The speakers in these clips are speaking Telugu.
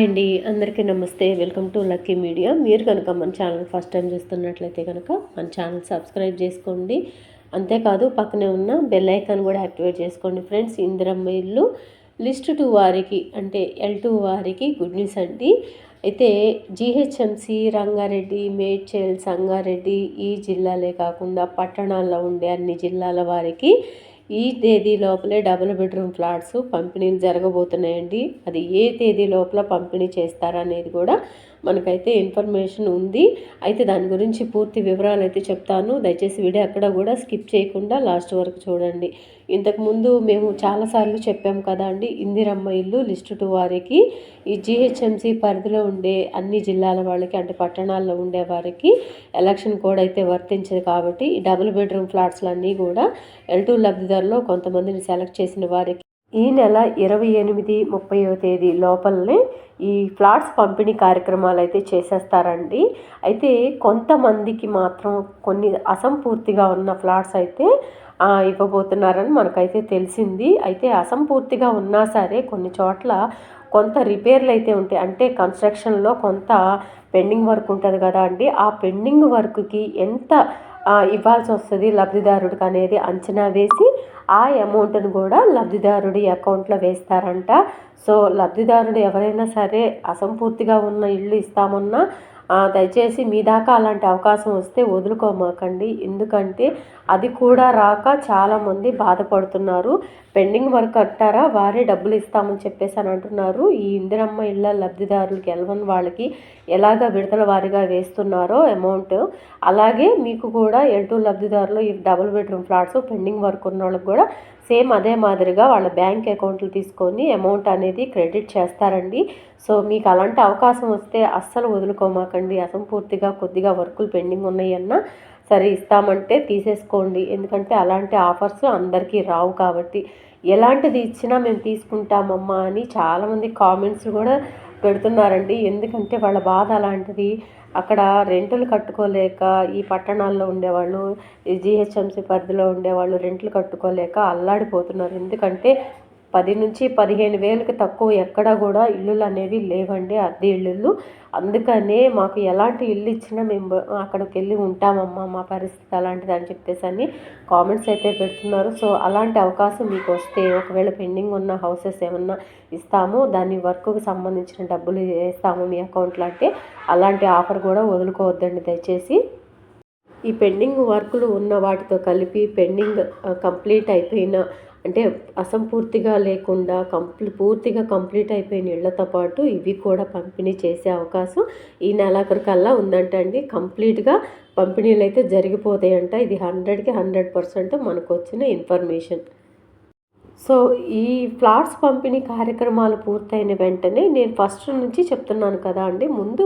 హాయ్ అండి. అందరికీ నమస్తే. Welcome to lucky media. మీరు కనుక మన ఛానల్ ఫస్ట్ టైం చూస్తున్నట్లయితే కనుక మన ఛానల్ సబ్స్క్రైబ్ చేసుకోండి. అంతేకాదు పక్కనే ఉన్న బెల్ ఐకాన్ కూడా యాక్టివేట్ చేసుకోండి ఫ్రెండ్స్. ఇందిరమ్మ ఇల్లు లిస్ట్ టూ వారికి అంటే ఎల్ టూ వారికి గుడ్ న్యూస్ అండి. అయితే జీహెచ్ఎంసి రంగారెడ్డి మేడ్చల్ సంగారెడ్డి ఈ జిల్లాలే కాకుండా పట్టణాల్లో ఉండే అన్ని జిల్లాల వారికి ఈ తేదీ లోపలే డబుల్ బెడ్రూమ్ ఫ్లాట్స్ పంపిణీలు జరగబోతున్నాయండి. అది ఏ తేదీ లోపల పంపిణీ చేస్తారనేది కూడా మనకైతే ఇన్ఫర్మేషన్ ఉంది. అయితే దాని గురించి పూర్తి వివరాలు అయితే చెప్తాను. దయచేసి వీడియో అక్కడ కూడా స్కిప్ చేయకుండా లాస్ట్ వరకు చూడండి. ఇంతకుముందు మేము చాలాసార్లు చెప్పాం కదా అండి ఇందిరమ్మ ఇల్లు లిస్టు టూ వారికి ఈ జిహెచ్ఎంసి పరిధిలో ఉండే అన్ని జిల్లాల వాళ్ళకి అంటే పట్టణాల్లో ఉండే వారికి ఎలక్షన్ కోడ్ అయితే వర్తించదు కాబట్టి ఈ డబుల్ బెడ్రూమ్ ఫ్లాట్స్లన్నీ కూడా ఎల్ టూ లబ్ధిదారులో కొంతమందిని సెలెక్ట్ చేసిన వారికి ఈ నెల ఇరవై ఎనిమిది ముప్పైవ తేదీ లోపలనే ఈ ఫ్లాట్స్ పంపిణీ కార్యక్రమాలు అయితే చేసేస్తారండి. అయితే కొంతమందికి మాత్రం కొన్ని అసంపూర్తిగా ఉన్న ఫ్లాట్స్ అయితే ఇవ్వబోతున్నారని మనకైతే తెలిసింది. అయితే అసంపూర్తిగా ఉన్నా సరే కొన్ని చోట్ల కొంత రిపేర్లు అయితే ఉంటాయి. అంటే కన్స్ట్రక్షన్లో కొంత పెండింగ్ వర్క్ ఉంటుంది కదా అండి. ఆ పెండింగ్ వర్క్కి ఎంత ఇవ్వాల్సి వస్తుంది లబ్ధిదారుడికి అనేది అంచనా వేసి ఆ అమౌంట్ను కూడా లబ్ధిదారుడి అకౌంట్లో వేస్తారంట. సో లబ్ధిదారుడు ఎవరైనా సరే అసంపూర్తిగా ఉన్న ఇల్లు ఇస్తామన్నా దయచేసి మీ దాకా అలాంటి అవకాశం వస్తే వదులుకోమాకండి. ఎందుకంటే అది కూడా రాక చాలామంది బాధపడుతున్నారు. పెండింగ్ వర్క్ అంటారా? వారే డబ్బులు ఇస్తామని చెప్పేసి అని అంటున్నారు. ఈ ఇందిరమ్మ ఇళ్ళ లబ్ధిదారులకి ఎలవన్ వాళ్ళకి ఎలాగ విడతల వారిగా వేస్తున్నారో అమౌంట్. అలాగే మీకు కూడా ఎల్టూ లబ్ధిదారులు ఈ double bedroom flats pending work ఉన్న వాళ్ళకి కూడా సేమ్ అదే మాదిరిగా వాళ్ళ బ్యాంక్ అకౌంట్లు తీసుకొని అమౌంట్ అనేది క్రెడిట్ చేస్తారండి. సో మీకు అలాంటి అవకాశం వస్తే అస్సలు వదులుకోమాకండి. అసంపూర్తిగా కొద్దిగా వర్కులు పెండింగ్ ఉన్నాయన్నా సరే ఇస్తామంటే తీసేసుకోండి. ఎందుకంటే అలాంటి ఆఫర్స్ అందరికీ రావు కాబట్టి. ఎలాంటిది ఇచ్చినా మేము తీసుకుంటామమ్మా అని చాలామంది కామెంట్స్ కూడా పెడుతున్నారండి. ఎందుకంటే వాళ్ళ బాధ అలాంటిది. అక్కడ రెంటులు కట్టుకోలేక ఈ పట్టణాల్లో ఉండేవాళ్ళు ఈ జిహెచ్ఎంసీ పరిధిలో ఉండేవాళ్ళు రెంట్లు కట్టుకోలేక అల్లాడిపోతున్నారు. ఎందుకంటే పది నుంచి పదిహేను వేలకు తక్కువ ఎక్కడ కూడా ఇల్లులు అనేవి లేవండి అద్దె ఇల్లులు. అందుకనే మాకు ఎలాంటి ఇల్లు ఇచ్చినా మేము అక్కడికి వెళ్ళి ఉంటామమ్మా మా పరిస్థితి అలాంటిది అని చెప్పేసి అని కామెంట్స్ అయితే పెడుతున్నారు. సో అలాంటి అవకాశం మీకు వస్తే ఒకవేళ పెండింగ్ ఉన్న హౌసెస్ ఏమన్నా ఇస్తాము దాని వర్క్కి సంబంధించిన డబ్బులు వేస్తాము మీ అకౌంట్లో అంటే అలాంటి ఆఫర్ కూడా వదులుకోవద్దండి దయచేసి. ఈ పెండింగ్ వర్కులు ఉన్న వాటితో కలిపి పెండింగ్ కంప్లీట్ అయిపోయిన అంటే అసంపూర్తిగా లేకుండా కంప్లీ పూర్తిగా కంప్లీట్ అయిపోయిన ఇళ్ళతో పాటు ఇవి కూడా పంపిణీ చేసే అవకాశం ఈ నెలాఖరికల్లా ఉందంట అండి. కంప్లీట్గా పంపిణీలు అయితే జరిగిపోతాయంట. ఇది హండ్రెడ్కి హండ్రెడ్ పర్సెంట్ మనకు వచ్చిన ఇన్ఫర్మేషన్. సో ఈ ఫ్లాట్స్ పంపిణీ కార్యక్రమాలు పూర్తయిన వెంటనే నేను ఫస్ట్ నుంచి చెప్తున్నాను కదా అండి. ముందు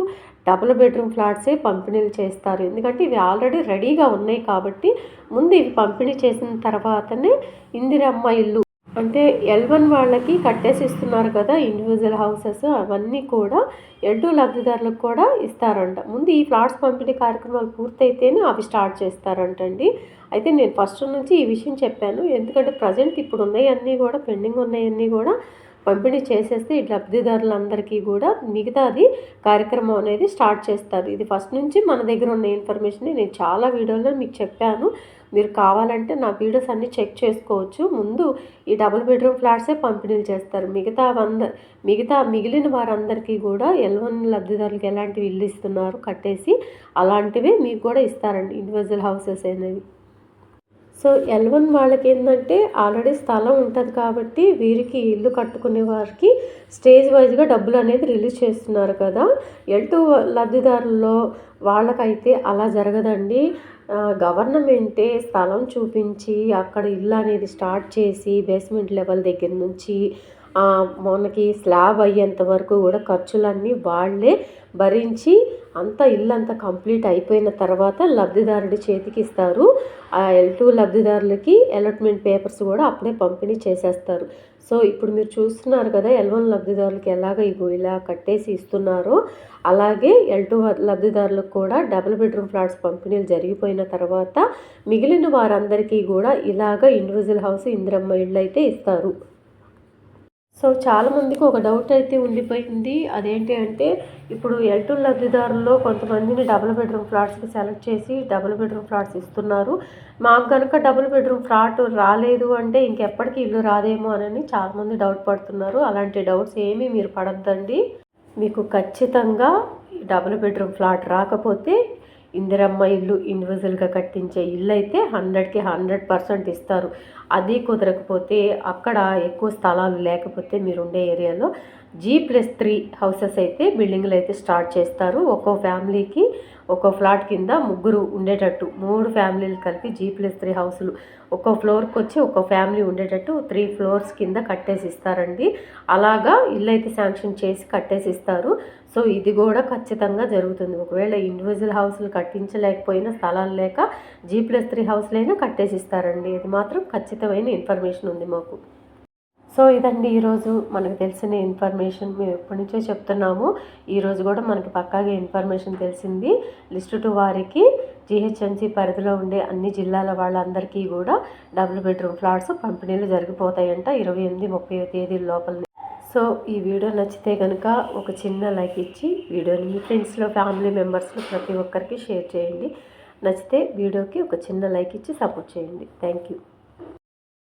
డబుల్ బెడ్రూమ్ ఫ్లాట్సే పంపిణీలు చేస్తారు. ఎందుకంటే ఇవి ఆల్రెడీ రెడీగా ఉన్నాయి కాబట్టి ముందు ఇవి పంపిణీ చేసిన తర్వాతనే ఇందిరమ్మ ఇల్లు. అంటే ఎల్ వన్ వాళ్ళకి కట్టేసి ఇస్తున్నారు కదా ఇండివిజువల్ హౌసెస్ అవన్నీ కూడా ఎల్ లబ్ధిదారులకు కూడా ఇస్తారంట. ముందు ఈ ఫ్లాట్స్ పంపిణీ కార్యక్రమాలు పూర్తయితేనే అవి స్టార్ట్ చేస్తారంటండి. అయితే నేను ఫస్ట్ నుంచి ఈ విషయం చెప్పాను. ఎందుకంటే ప్రజెంట్ ఇప్పుడు ఉన్నాయన్నీ కూడా పెండింగ్ ఉన్నాయన్నీ కూడా పంపిణీ చేసేస్తే ఈ లబ్ధిదారులందరికీ కూడా మిగతాది కార్యక్రమం అనేది స్టార్ట్ చేస్తారు. ఇది ఫస్ట్ నుంచి మన దగ్గర ఉన్న ఇన్ఫర్మేషన్. నేను చాలా వీడియోలో మీకు చెప్పాను. మీరు కావాలంటే నా వీడియోస్ అన్నీ చెక్ చేసుకోవచ్చు. ముందు ఈ డబుల్ బెడ్రూమ్ ఫ్లాట్సే పంపిణీలు చేస్తారు. మిగతా వంద మిగతా మిగిలిన వారందరికీ కూడా ఎల్వన్ లబ్ధిదారులకు ఎలాంటివి ఇల్లు ఇస్తున్నారు కట్టేసి అలాంటివే మీకు కూడా ఇస్తారండి. ఇండివిజువల్ హౌసెస్ అనేవి. సో ఎల్ వన్ వాళ్ళకి ఏంటంటే ఆల్రెడీ స్థలం ఉంటుంది కాబట్టి వీరికి ఇల్లు కట్టుకునే వారికి స్టేజ్ వైజ్గా డబ్బులు అనేది రిలీజ్ చేస్తున్నారు కదా. ఎల్ టూ లబ్ధిదారుల్లో వాళ్ళకైతే అలా జరగదండి. గవర్నమెంటే స్థలం చూపించి అక్కడ ఇల్లు అనేది స్టార్ట్ చేసి బేస్మెంట్ లెవెల్ దగ్గర నుంచి మనకి స్లాబ్ అయ్యేంత వరకు కూడా ఖర్చులన్నీ వాళ్ళే భరించి అంత ఇల్లు కంప్లీట్ అయిపోయిన తర్వాత లబ్ధిదారుడి చేతికి ఇస్తారు. ఆ ఎల్ టూ లబ్ధిదారులకి అలాట్మెంట్ పేపర్స్ కూడా అప్పుడే పంపిణీ చేసేస్తారు. సో ఇప్పుడు మీరు చూస్తున్నారు కదా ఎల్ వన్ లబ్ధిదారులకి ఎలాగ ఇగో ఇలా కట్టేసి ఇస్తున్నారో అలాగే ఎల్ టూ లబ్ధిదారులకు కూడా డబుల్ బెడ్రూమ్ ఫ్లాట్స్ పంపిణీలు జరిగిపోయిన తర్వాత మిగిలిన వారందరికీ కూడా ఇలాగ ఇండివిజువల్ హౌస్ ఇందిరమ్మ ఇళ్ళు అయితే ఇస్తారు. సో చాలామందికి ఒక డౌట్ అయితే ఉండిపోయింది. అదేంటి అంటే ఇప్పుడు ఎల్టూ లబ్ధిదారుల్లో కొంతమందిని డబుల్ బెడ్రూమ్ ఫ్లాట్స్కి సెలెక్ట్ చేసి డబుల్ బెడ్రూమ్ ఫ్లాట్స్ ఇస్తున్నారు. మాకు కనుక డబుల్ బెడ్రూమ్ ఫ్లాట్ రాలేదు అంటే ఇంకెప్పటికీ ఇల్లు రాదేమో అని చాలామంది డౌట్ పడుతున్నారు. అలాంటి డౌట్స్ ఏమీ మీరు పడద్దండి. మీకు ఖచ్చితంగా డబుల్ బెడ్రూమ్ ఫ్లాట్ రాకపోతే ఇందిరమ్మ ఇల్లు ఇండివిజువల్గా కట్టించే ఇల్లు అయితే హండ్రెడ్కి హండ్రెడ్ పర్సెంట్ ఇస్తారు. అది కుదరకపోతే అక్కడ ఎక్కువ స్థలాలు లేకపోతే మీరు ఉండే ఏరియాలో జీ ప్లస్ త్రీ హౌసెస్ అయితే బిల్డింగ్లు అయితే స్టార్ట్ చేస్తారు. ఒక్కో ఫ్యామిలీకి ఒక్కో ఫ్లాట్ కింద ముగ్గురు ఉండేటట్టు మూడు ఫ్యామిలీలు కలిపి జీ ప్లస్ త్రీ హౌసులు ఒక్కో ఫ్లోర్కి వచ్చి ఒక్కో ఫ్యామిలీ ఉండేటట్టు త్రీ ఫ్లోర్స్ కింద కట్టేసి ఇస్తారండి. అలాగా ఇల్లు అయితే శాంక్షన్ చేసి కట్టేసి ఇస్తారు. సో ఇది కూడా ఖచ్చితంగా జరుగుతుంది. ఒకవేళ ఇండివిజువల్ హౌస్లు కట్టించలేకపోయినా స్థలాలు లేక జీ ప్లస్ త్రీ హౌస్లైనా కట్టేసి ఇస్తారండి. ఇది మాత్రం ఖచ్చితమైన ఇన్ఫర్మేషన్ ఉంది మాకు. సో ఇదండి ఈరోజు మనకు తెలిసిన ఇన్ఫర్మేషన్ మేము ఎప్పటి నుంచో చెప్తున్నాము. ఈరోజు కూడా మనకి పక్కాగా ఇన్ఫర్మేషన్ తెలిసింది. లిస్టు టు వారికి జిహెచ్ఎంసీ పరిధిలో ఉండే అన్ని జిల్లాల వాళ్ళందరికీ కూడా డబుల్ బెడ్రూమ్ ఫ్లాట్స్ పంపిణీలు జరిగిపోతాయంట ఇరవై ఎనిమిది ముప్పై తేదీల లోపల సో ఈ వీడియో నచ్చితే కనుక ఒక చిన్న లైక్ ఇచ్చి వీడియోని మీ ఫ్రెండ్స్లో ఫ్యామిలీ మెంబర్స్లో ప్రతి ఒక్కరికి షేర్ చేయండి. నచ్చితే వీడియోకి ఒక చిన్న లైక్ ఇచ్చి సపోర్ట్ చేయండి. Thank you.